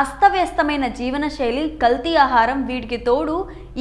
అస్తవ్యస్తమైన జీవనశైలి కల్తీ ఆహారం వీటికి తోడు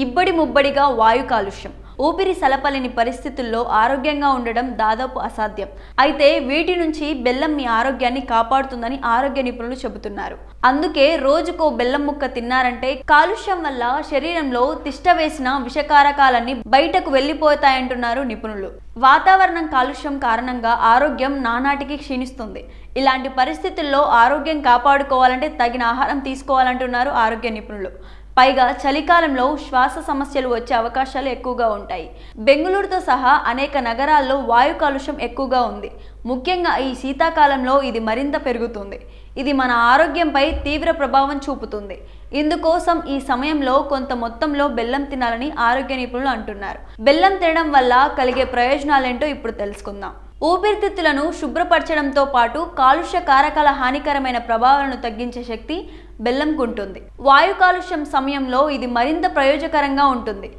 ఇబ్బడి ముబ్బడిగా వాయు కాలుష్యం. ఊపిరి సలపలేని పరిస్థితుల్లో ఆరోగ్యంగా ఉండడం దాదాపు అసాధ్యం. అయితే వీటి నుంచి బెల్లం మీ ఆరోగ్యాన్ని కాపాడుతుందని ఆరోగ్య నిపుణులు చెబుతున్నారు. అందుకే రోజుకో బెల్లం ముక్క తిన్నారంటే కాలుష్యం వల్ల శరీరంలో తిష్ట వేసిన విషకారకాలన్నీ బయటకు వెళ్ళిపోతాయంటున్నారు నిపుణులు. వాతావరణం కాలుష్యం కారణంగా ఆరోగ్యం నానాటికి క్షీణిస్తుంది. ఇలాంటి పరిస్థితుల్లో ఆరోగ్యం కాపాడుకోవాలంటే తగిన ఆహారం తీసుకోవాలంటున్నారు ఆరోగ్య నిపుణులు. పైగా చలికాలంలో శ్వాస సమస్యలు వచ్చే అవకాశాలు ఎక్కువగా ఉంటాయి. బెంగళూరుతో సహా అనేక నగరాల్లో వాయు కాలుష్యం ఎక్కువగా ఉంది. ముఖ్యంగా ఈ శీతాకాలంలో ఇది మరింత పెరుగుతుంది. ఇది మన ఆరోగ్యంపై తీవ్ర ప్రభావం చూపుతుంది. ఇందుకోసం ఈ సమయంలో కొంత మొత్తంలో బెల్లం తినాలని ఆరోగ్య నిపుణులు అంటున్నారు. బెల్లం తినడం వల్ల కలిగే ప్రయోజనాలేంటో ఇప్పుడు తెలుసుకుందాం. ఊపిరితిత్తులను శుభ్రపరచడంతో పాటు కాలుష్య కారకాల హానికరమైన ప్రభావాలను తగ్గించే శక్తి బెల్లంకుంటుంది వాయు కాలుష్యం సమయంలో ఇది మరింత ప్రయోజకరంగా ఉంటుంది.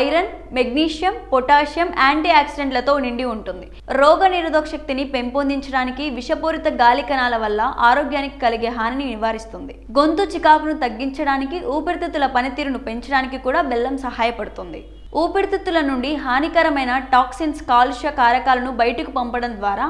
ఐరన్ మెగ్నీషియం పొటాషియం యాంటీ ఆక్సిడెంట్లతో నిండి ఉంటుంది. రోగ నిరోధక శక్తిని పెంపొందించడానికి విషపూరిత గాలి కణాల వల్ల ఆరోగ్యానికి కలిగే హానిని నివారిస్తుంది. గొంతు చికాకును తగ్గించడానికి ఊపిరితిత్తుల పనితీరును పెంచడానికి కూడా బెల్లం సహాయపడుతుంది. ఊపిరితిత్తుల నుండి హానికరమైన టాక్సిన్స్ కాలుష్య కారకాలను బయటకు పంపడం ద్వారా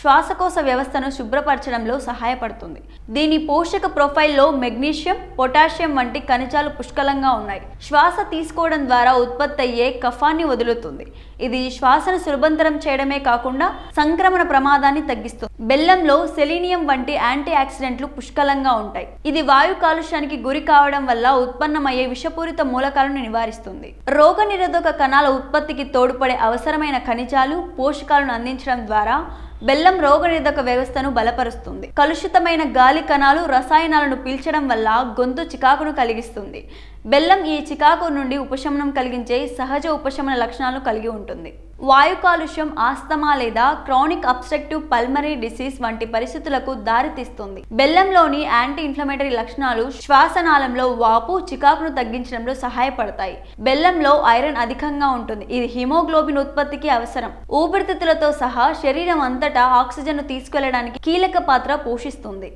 శ్వాసకోశ వ్యవస్థను శుభ్రపరచడంలో సహాయపడుతుంది. దీని పోషక ప్రొఫైల్లో మెగ్నీషియం పొటాషియం వంటి ఖనిజాలు పుష్కలంగా ఉన్నాయి. శ్వాస తీసుకోవడం ద్వారా ఉత్పత్తి అయ్యే కఫాన్ని వదులుతుంది. ఇది శ్వాసను సులభంతరం చేయడమే కాకుండా సంక్రమణ ప్రమాదాన్ని తగ్గిస్తుంది. బెల్లంలో సెలీనియం వంటి యాంటీ ఆక్సిడెంట్లు పుష్కలంగా ఉంటాయి. ఇది వాయు కాలుష్యానికి గురి కావడం వల్ల ఉత్పన్నమయ్యే విషపూరిత మూలకాలను నివారిస్తుంది. రోగ నిరోధక కణాల ఉత్పత్తికి తోడ్పడే అవసరమైన ఖనిజాలు పోషకాలను అందించడం ద్వారా బెల్లం రోగనిరోధక వ్యవస్థను బలపరుస్తుంది. కలుషితమైన గాలి కణాలు రసాయనాలను పీల్చడం వల్ల గొంతు చికాకును కలిగిస్తుంది. బెల్లం ఈ చికాకు నుండి ఉపశమనం కలిగించే సహజ ఉపశమన లక్షణాలను కలిగి ఉంటుంది. వాయు కాలుష్యం ఆస్తమా లేదా క్రానిక్ అబ్స్ట్రక్టివ్ పల్మరీ డిసీజ్ వంటి పరిస్థితులకు దారితీస్తుంది. బెల్లంలోని యాంటీ ఇన్ఫ్లమేటరీ లక్షణాలు శ్వాసనాళంలో వాపు చికాకును తగ్గించడంలో సహాయపడతాయి. బెల్లంలో ఐరన్ అధికంగా ఉంటుంది. ఇది హిమోగ్లోబిన్ ఉత్పత్తికి అవసరం. ఊపిరితిత్తులతో సహా శరీరం అంతటా ఆక్సిజన్ను తీసుకెళ్ళడానికి కీలక పాత్ర పోషిస్తుంది.